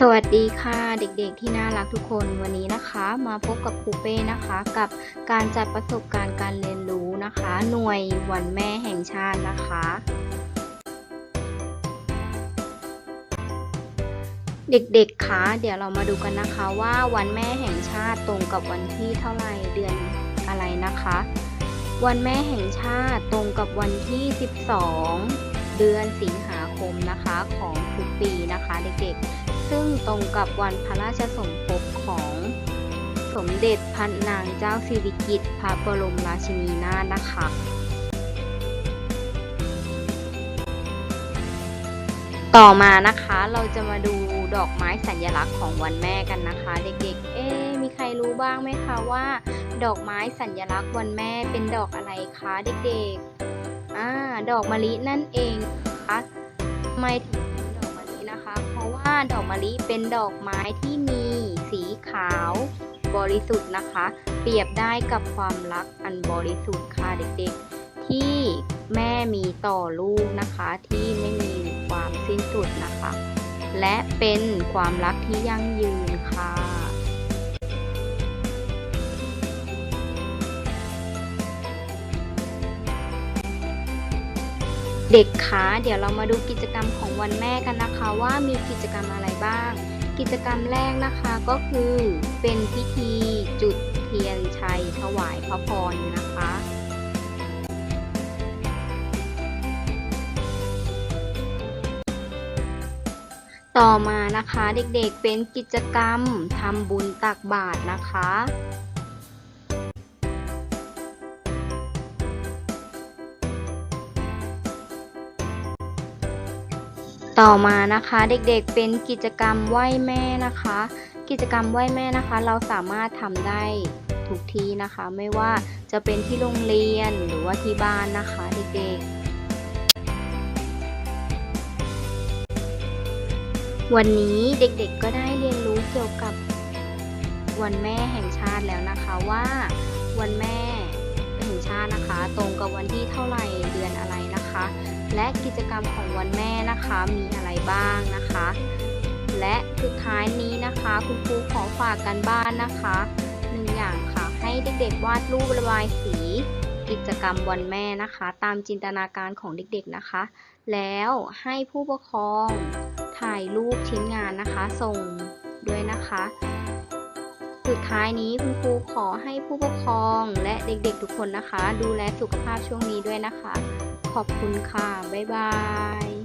สวัสดีค่ะเด็กๆที่น่ารักทุกคนวันนี้นะคะ มาพบกับครูเป้นะคะ กับการจัดประสบการณ์การเรียนรู้นะคะ หน่วยวันแม่แห่งชาตินะคะ เด็กๆคะเดี๋ยวเรามาดูกันนะคะว่าวันแม่แห่งชาติตรงกับวันที่เท่าไหร่เดือนอะไรนะคะ วันแม่แห่งชาติตรงกับวันที่ 12 เดือนสิงหาคมนะคะของทุกปีนะคะเด็กๆ ซึ่งตรงกับวันพระราชสมภพของสมเด็จพระนางเจ้าสิริกิติ์พระบรมราชินีนาถนะคะต่อมานะคะเราจะมาดูดอกไม้สัญลักษณ์ของวันแม่กันนะคะ เด็กๆ เอ๊มีใครรู้บ้างไหมคะว่า ดอกไม้สัญลักษณ์วันแม่เป็นดอกอะไรคะเด็กๆอ่าดอกมะลินั่นเองคะทำไม ว่าดอกมะลิเป็นดอกไม้ที่มีสีขาว บริสุทธิ์นะคะ เปรียบได้กับความรักอันบริสุทธิ์ค่ะเด็กๆ ที่แม่มีต่อลูกนะคะที่ไม่มีความสิ้นสุดนะคะ และเป็นความรักที่ยั่งยืนค่ะ เด็กคะเดี๋ยวเรามาดูกิจกรรมของวันแม่กันนะคะว่ามีกิจกรรมอะไรบ้าง กิจกรรมแรกนะคะก็คือเป็นพิธีจุดเทียนชัยถวายพระพรนะคะต่อมานะคะเด็กๆเป็นกิจกรรมทำบุญตักบาตรนะคะ ต่อมานะคะเด็กๆเป็นกิจกรรมไหว้แม่นะคะ กิจกรรมไหว้แม่นะคะ เราสามารถทำได้ทุกที่นะคะ ไม่ว่าจะเป็นที่โรงเรียนหรือว่าที่บ้านนะคะเด็กๆ วันนี้เด็กๆก็ได้เรียนรู้เกี่ยวกับวันแม่แห่งชาติแล้วนะคะว่าวันแม่แห่งชาตินะคะ ตรงกับวันที่เท่าไหร่เดือนอะไรนะคะ และกิจกรรมของวันแม่นะคะมีอะไรบ้างนะคะ และสุดท้ายนี้นะคะคุณครูขอฝากกันบ้านนะคะหนึ่งอย่างค่ะให้เด็กๆวาดรูประบายสี กิจกรรมวันแม่นะคะ ตามจินตนาการของเด็กๆนะคะ แล้วให้ผู้ปกครองถ่ายรูปชิ้นงานนะคะ ส่งด้วยนะคะ สุดท้ายนี้คุณครูขอให้ผู้ปกครองและเด็กๆทุกคนนะคะ ดูแลสุขภาพช่วงนี้ด้วยนะคะ ขอบคุณค่ะ บ๊ายบาย